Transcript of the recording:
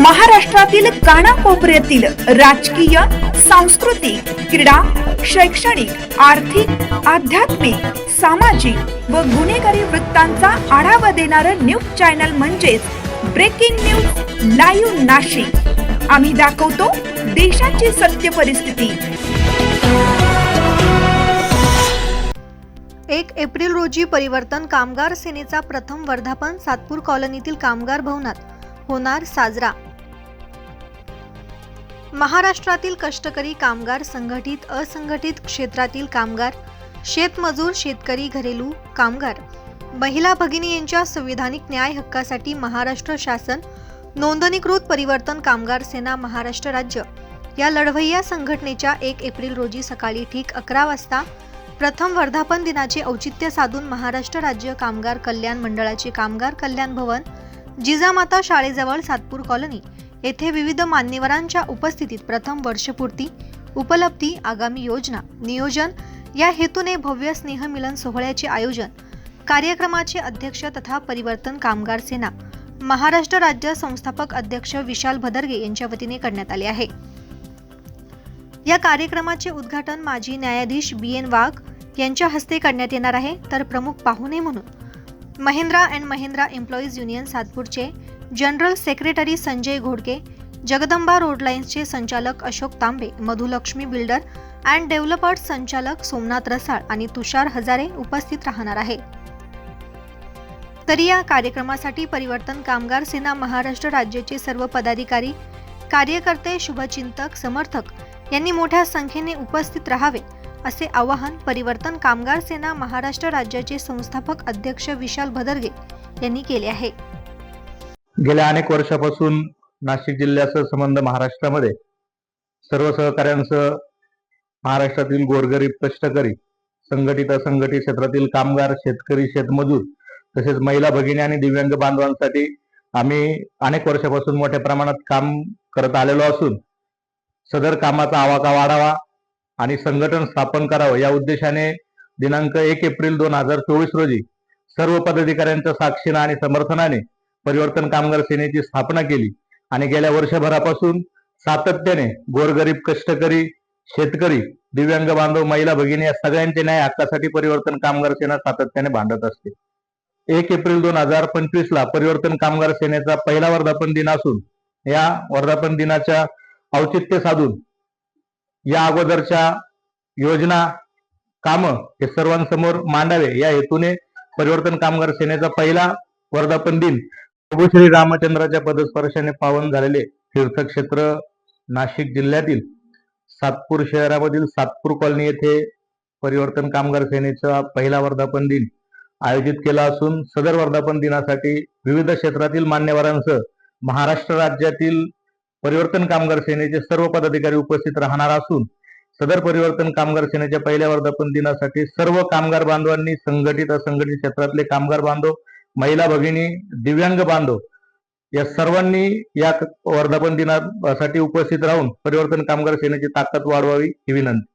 महाराष्ट्रातील कानाकोपऱ्यातील राजकीय सांस्कृतिक क्रीडा शैक्षणिक आर्थिक आध्यात्मिक सामाजिक व गुन्हेगारी वृत्तांचा आढावा देणारं न्यूज चॅनल म्हणजेच ब्रेकिंग न्यूज लाईव्ह नाशिक. आम्ही दाखवतो देशाची सत्य परिस्थिती. एक एप्रिल रोजी परिवर्तन कामगार सेनेचा प्रथम वर्धापन सातपूर कॉलनीतील कामगार भवनात. होणार साजरा. महाराष्ट्रातील कष्टकरी कामगार संघटित असंघटित क्षेत्रातील कामगार शेतमजूर शेतकरी घरेलू कामगार. महिला भगिनी यांच्या संविधानिक न्याय हक्कासाठी महाराष्ट्र शासन नोंदणीकृत परिवर्तन कामगार सेना महाराष्ट्र राज्य. या लढवय्या संघटनेच्या एक एप्रिल रोजी सकाळी ठीक अकरा वाजता प्रथम वर्धापन दिनाचे औचित्य साधून महाराष्ट्र राज्य कामगार कल्याण मंडळाचे कामगार कल्याण भवन जिजामाता शाळेजवळ सातपूर कॉलनी येथे विविध मान्यवरांच्या उपस्थितीत प्रथम वर्षपूर्ती उपलब्धी आगामी योजना नियोजन या हेतूने भव्य स्नेहमिलन सोहळ्याचे आयोजन कार्यक्रमाचे अध्यक्ष तथा परिवर्तन कामगार सेना महाराष्ट्र राज्य संस्थापक अध्यक्ष विशाल भदर्गे यांच्या वतीने करण्यात आले आहे. या कार्यक्रमाचे उद्घाटन माजी न्यायाधीश बी एन वाघ यांच्या हस्ते करण्यात येणार आहे. तर प्रमुख पाहुणे म्हणून Mahindra and Mahindra employees union सातपूरचे general secretary Sanjay Ghodke Jagdamba road लाईन्सचे संचालक Ashok Tambe Madhulakshmi builder and developers संचालक सोमनाथ रसाळ आणि तुषार हजारे उपस्थित राहणार आहे. तरी या कार्यक्रमासाठी परिवर्तन कामगार सेना महाराष्ट्र राज्याचे सर्व पदाधिकारी कार्यकर्ते शुभचिंतक समर्थक यांनी मोठ्या संख्येने उपस्थित राहावे. असे आवाहन परिवर्तन कामगार सेना महाराष्ट्र राज्याचे संस्थापक अध्यक्ष विशाल भदरगे यांनी केले आहे. गेल्या अनेक वर्षापासून नाशिक जिल्ह्याचा संबंध महाराष्ट्रामध्ये सर्व सहकाऱ्यांसह महाराष्ट्रातील गोरगरीब कष्टकरी संघटित असंघटित क्षेत्रातील कामगार शेतकरी शेतमजूर तसेच महिला भगिनी आणि दिव्यांग बांधवांसाठी आम्ही अनेक वर्षापासून मोठ्या प्रमाणात काम करत आलेलो असून सदर कामाचा आवाका वाढावा आणि संघटन स्थापन करावं या उद्देशाने दिनांक एक एप्रिल दोन हजार चोवीस रोजी सर्व पदाधिकाऱ्यांच्या साक्षीनं आणि समर्थनाने परिवर्तन कामगार सेनेची स्थापना केली. आणि गेल्या वर्षभरापासून सातत्याने गोरगरीब कष्टकरी शेतकरी दिव्यांग बांधव महिला भगिनी या सगळ्यांचे न्याय हक्कासाठी परिवर्तन कामगार सेना सातत्याने भांडत असते. एक एप्रिल दोन हजार पंचवीस ला परिवर्तन कामगार सेनेचा पहिला वर्धापन दिन असून या वर्धापन दिनाच्या औचित्य साधून या अगोदरच्या योजना कामं हे सर्वांसमोर मांडावे. या हेतूने परिवर्तन कामगार सेनेचा पहिला वर्धापन दिन प्रभू श्री रामचंद्राच्या पदस्पर्शाने पावन झालेले तीर्थक्षेत्र नाशिक जिल्ह्यातील सातपूर शहरामधील सातपूर कॉलनी येथे परिवर्तन कामगार सेनेचा पहिला वर्धापन दिन आयोजित केला असून सदर वर्धापन दिनासाठी विविध क्षेत्रातील मान्यवरांसह महाराष्ट्र राज्यातील परिवर्तन कामगार सेनेचे सर्व पदाधिकारी उपस्थित राहणार असून सदर परिवर्तन कामगार सेनेच्या पहिल्या वर्धापन दिनासाठी सर्व कामगार बांधवांनी संघटित असंघटित क्षेत्रातले कामगार बांधव महिला भगिनी दिव्यांग बांधव या सर्वांनी या वर्धापन दिनासाठी उपस्थित राहून परिवर्तन कामगार सेनेची ताकद वाढवावी ही विनंती.